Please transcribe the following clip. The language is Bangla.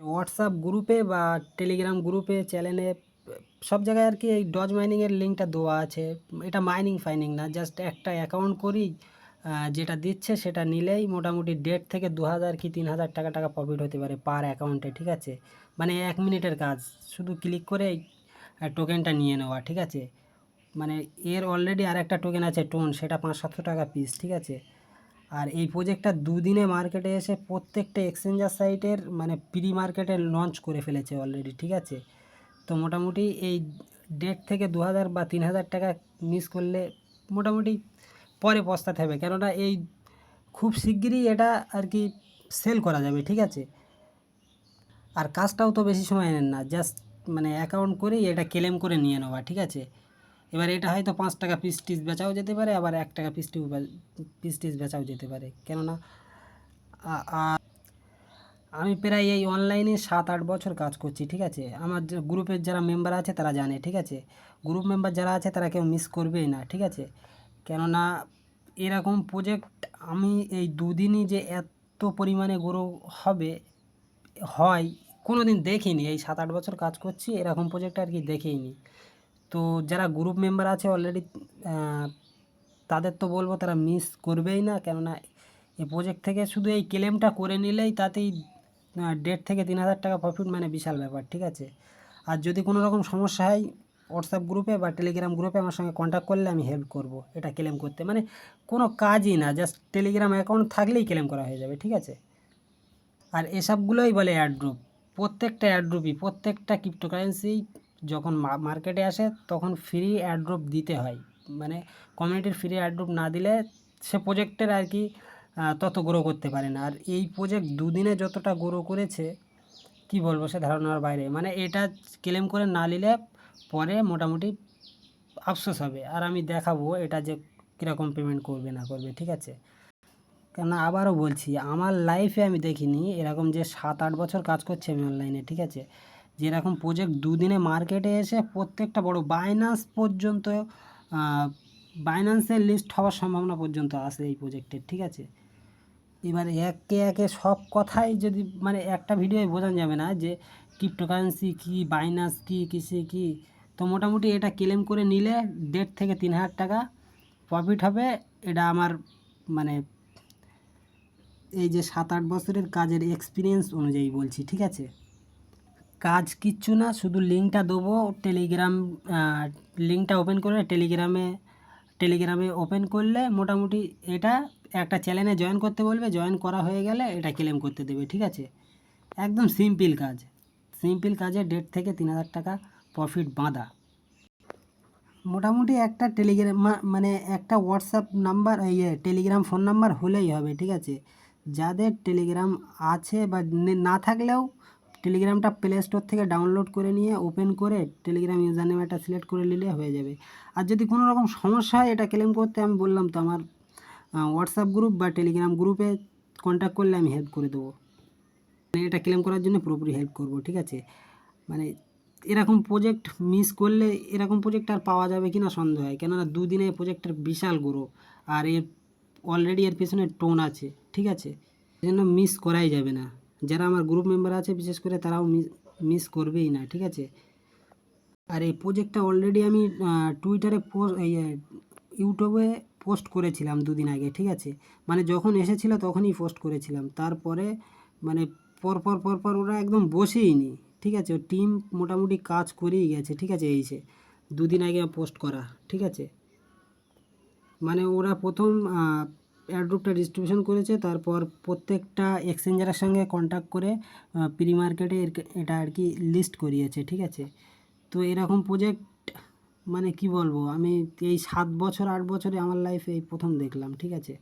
হোয়াটসঅ্যাপ গ্রুপে বা টেলিগ্রাম গ্রুপে চ্যানেলে সব জায়গায় আর কি এই ডজ মাইনিংয়ের লিঙ্কটা দেওয়া আছে। এটা মাইনিং ফাইনিং না জাস্ট একটা অ্যাকাউন্ট করি যেটা দিচ্ছে সেটা নিলেই মোটামুটি দেড় থেকে দু হাজার কি তিন হাজার টাকা টাকা প্রফিট হতে পারে পার অ্যাকাউন্টে ঠিক আছে? মানে এক মিনিটের কাজ, শুধু ক্লিক করে টোকেনটা নিয়ে নেওয়া, ঠিক আছে? মানে এর অলরেডি আর একটা টোকেন আছে টোন সেটা পাঁচ সাতশো টাকা পিস ঠিক আছে? আর এই প্রজেক্টটা দুদিনে মার্কেটে এসে প্রত্যেকটা এক্সচেঞ্জার সাইটের মানে প্রি মার্কেটে লঞ্চ করে ফেলেছে অলরেডি ঠিক আছে? তো মোটামুটি এই ডেট থেকে দু হাজার বা তিন হাজার টাকা মিস করলে মোটামুটি পরে পস্তাতে হবে। কেননা এই খুব শিগগিরই এটা আর কি সেল করা যাবে, ঠিক আছে? আর কাজটাও তো বেশি সময় নেন না জাস্ট মানে অ্যাকাউন্ট করেই এটা ক্লেম করে নিয়ে নেওয়া, ঠিক আছে? এবার এটা হয়তো পাঁচ টাকা পিস টিস বেচাও যেতে পারে, আবার এক টাকা পিস টিস পিস টিস বেচাও যেতে পারে। কেননা আমি প্রায় এই অনলাইনে সাত আট বছর কাজ করছি, ঠিক আছে? আমার গ্রুপের যারা মেম্বার আছে তারা জানে, ঠিক আছে? গ্রুপ মেম্বার যারা আছে তারা কেউ মিস করবেই না, ঠিক আছে? কেননা, এরকম প্রজেক্ট আমি এই দুদিনই যে এত পরিমাণে গ্রো হবে, হয় কোনো দিন দেখিনি। এই সাত আট বছর কাজ করছি, এরকম প্রজেক্ট আর কি দেখেইনি। তো যারা গ্রুপ মেম্বার আছে অলরেডি তাদের তো বলব তারা মিস করবেই না। কেননা এই প্রজেক্ট থেকে শুধু এই ক্লেমটা করে নিলেই তাতেই দেড় থেকে তিন হাজার টাকা প্রফিট মানে বিশাল ব্যাপার, ঠিক আছে? আর যদি কোনো রকম সমস্যা হয় হোয়াটসঅ্যাপ গ্রুপে বা টেলিগ্রাম গ্রুপে আমার সঙ্গে কন্ট্যাক্ট করলে আমি হেল্প করব এটা ক্লেম করতে। মানে কোনো কাজই না জাস্ট টেলিগ্রাম অ্যাকাউন্ট থাকলেই ক্লেম করা হয়ে যাবে, ঠিক আছে? আর এসবগুলোই বলে অ্যাড্রুপ প্রত্যেকটা অ্যাড্রুপই প্রত্যেকটা ক্রিপ্টোকারেন্সি যখন মার্কেটে আসে তখন ফ্রি অ্যাড্রপ দিতে হয়। মানে কমিউনিটির ফ্রি অ্যাড্রপ না দিলে সে প্রোজেক্টের আর কি তত গ্রো করতে পারে না। আর এই প্রোজেক্ট দুদিনে যতটা গ্রো করেছে, কি বলব সে ধারণার বাইরে। মানে এটা ক্লেম করে না নিলে পরে মোটামুটি আফসোস হবে। আর আমি দেখাবো এটা যে কীরকম পেমেন্ট করবে না করবে, ঠিক আছে? কেন আবারও বলছি, আমার লাইফে আমি দেখিনি, এরকম যে সাত আট বছর কাজ করছি আমি অনলাইনে ঠিক আছে? যে এরকম প্রজেক্ট দুদিনে মার্কেটে এসে প্রত্যেকটা বড় বাইনান্স পর্যন্ত বাইনান্সের লিস্ট হওয়ার সম্ভাবনা পর্যন্ত আসে এই প্রজেক্টের ঠিক আছে? এবার একে একে সব কথাই যদি মানে একটা ভিডিওয়ে বোঝানো যাবে না যে ক্রিপ্টোকারেন্সি কী বাইনান্স কী, কিসে কী, তো মোটামুটি এটা ক্লেম করে নিলে দেড় থেকে তিন হাজার টাকা প্রফিট হবে। এটা আমার মানে এই যে সাত আট বছরের কাজের এক্সপিরিয়েন্স অনুযায়ী বলছি, ঠিক আছে? কাজ কিচ্ছু না, শুধু লিঙ্কটা দেবো, টেলিগ্রাম লিঙ্কটা ওপেন করে টেলিগ্রামে টেলিগ্রামে ওপেন করলে মোটামুটি এটা একটা চ্যানেলে জয়েন করতে বলবে জয়েন করা হয়ে গেলে এটা ক্লেম করতে দেবে, ঠিক আছে? একদম সিম্পল কাজ। সিম্পল কাজে ডেট থেকে তিন হাজার টাকা প্রফিট বাঁধা। মোটামুটি একটা টেলিগ্রাম মানে একটা হোয়াটসঅ্যাপ নাম্বার ইয়ে টেলিগ্রাম ফোন নাম্বার হলেই হবে, ঠিক আছে? যাদের টেলিগ্রাম আছে বা না থাকলেও টেলিগ্রামটা প্লে স্টোর থেকে ডাউনলোড করে নিয়ে ওপেন করে টেলিগ্রাম ইউজার নেম একটা সিলেক্ট করে নিলে হয়ে যাবে। আর যদি কোনো রকম সমস্যা হয় এটা ক্লেম করতে আমি বললাম তো আমার হোয়াটসঅ্যাপ গ্রুপ বা টেলিগ্রাম গ্রুপে কন্ট্যাক্ট করলে আমি হেল্প করে দেবো। মানে এটা ক্লেম করার জন্য পুরোপুরি হেল্প করব, ঠিক আছে? মানে এরকম প্রজেক্ট মিস করলে এরকম প্রজেক্ট আর পাওয়া যাবে কি না সন্দেহ হয়। কেননা দুদিনে প্রজেক্টের বিশাল গ্রো আর এর অলরেডি এর পেছনে টোন আছে, ঠিক আছে? এই জন্য মিস করাই যাবে না। যারা আমার গ্রুপ মেম্বার আছে, বিশেষ করে তারাও মিস করবেই না, ঠিক আছে? আর এই প্রজেক্টটা অলরেডি আমি টুইটারে পোস্ট ইউটিউবে পোস্ট করেছিলাম দুদিন আগে, ঠিক আছে? মানে যখন এসেছিল তখনই পোস্ট করেছিলাম। তারপরে মানে পরপর পরপর ওরা একদম বসেই নি, ঠিক আছে? টিম মোটামুটি কাজ করেই গেছে, ঠিক আছে? এই যে, দুদিন আগে পোস্ট করা, ঠিক আছে? মানে ওরা প্রথম অ্যাড্রুপটা ডিস্ট্রিবিউশন করেছে, তারপর প্রত্যেকটা এক্সচেঞ্জারের সঙ্গে কন্ট্যাক্ট করে প্রি মার্কেটে এটা আর কি লিস্ট করিয়েছে, ঠিক আছে? তো এরকম প্রজেক্ট মানে কি বলব, আমি এই সাত বছর, আট বছরে আমার লাইফে এই প্রথম দেখলাম, ঠিক আছে?